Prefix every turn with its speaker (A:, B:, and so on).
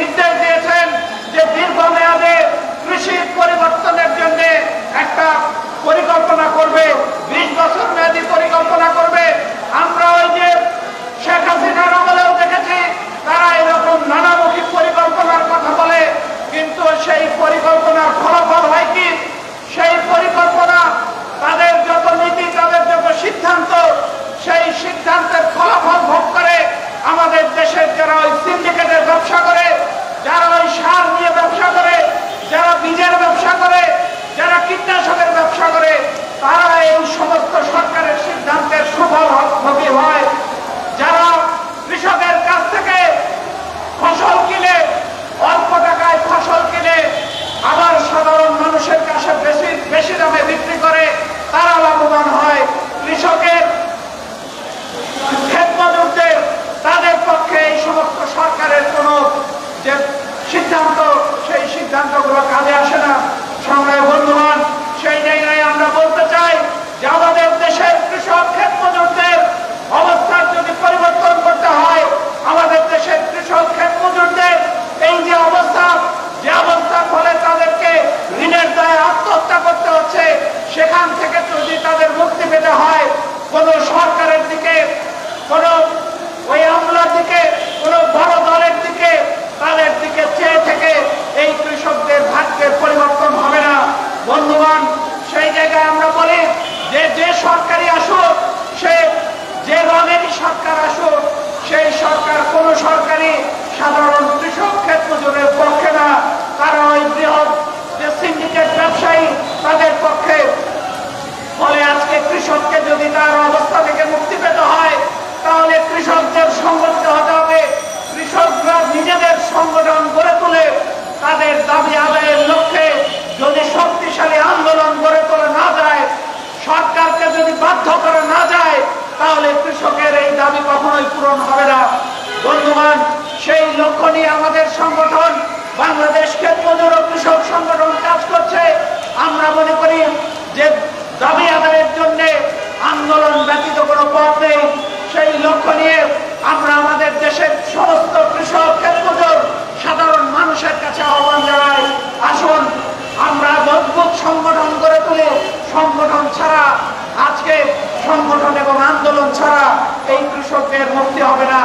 A: ನಿರ್ಣಯ তারা এই সমস্ত সরকারের সিদ্ধান্তের সফল ভোগী হয়। যারা কৃষকের কাছ থেকে ফসল কিনে, অল্প টাকায় ফসল কিনে, আবার সাধারণ মানুষের কাছে বেশি বেশি দামে বিক্রি করে, তারা লাভবান হয়। কৃষকের ক্ষেত মজুরদের তাদের পক্ষে এই সমস্ত সরকারের কোনো যে সরকার আসুক, সেই সরকার কোন সরকারি সাধারণ কৃষক ক্ষেত মজুরের পক্ষে না। তারা ওই বৃহৎ যে সিন্ডিকেট ব্যবসায়ী, তাদের পক্ষে। ফলে আজকে কৃষককে যদি তার অবস্থা থেকে মুক্তি পেতে হয়, তাহলে কৃষকদের সংগঠিত হতে হবে। কৃষকরা নিজেদের সংগঠন গড়ে তুলে তাদের দাবি আদায়ের লক্ষ্যে যদি শক্তিশালী আন্দোলন গড়ে তোলা না যায়, সরকারকে যদি বাধ্য করা না যায়, তাহলে কখনোই পূরণ হবে না। বন্ধুগণ, সেই লক্ষ্য নিয়ে আমাদের সংগঠন বাংলাদেশ ক্ষেত কৃষক সংগঠন কাজ করছে। আমরা মনে করি যে দাবি আদায়ের জন্য আন্দোলন ব্যতীত কোনো পথ নেই। সেই লক্ষ্য নিয়ে আমরা আমাদের দেশের সমস্ত কৃষক ক্ষেত্রজোর সাধারণ মানুষের কাছে আহ্বান জানাই। আসুন, আমরা মজবুত সংগঠন গড়ে তুলে। সংগঠন ছাড়া আজকে সংগঠন এবং আন্দোলন ছাড়া এই কৃষকদের মুক্তি হবে না।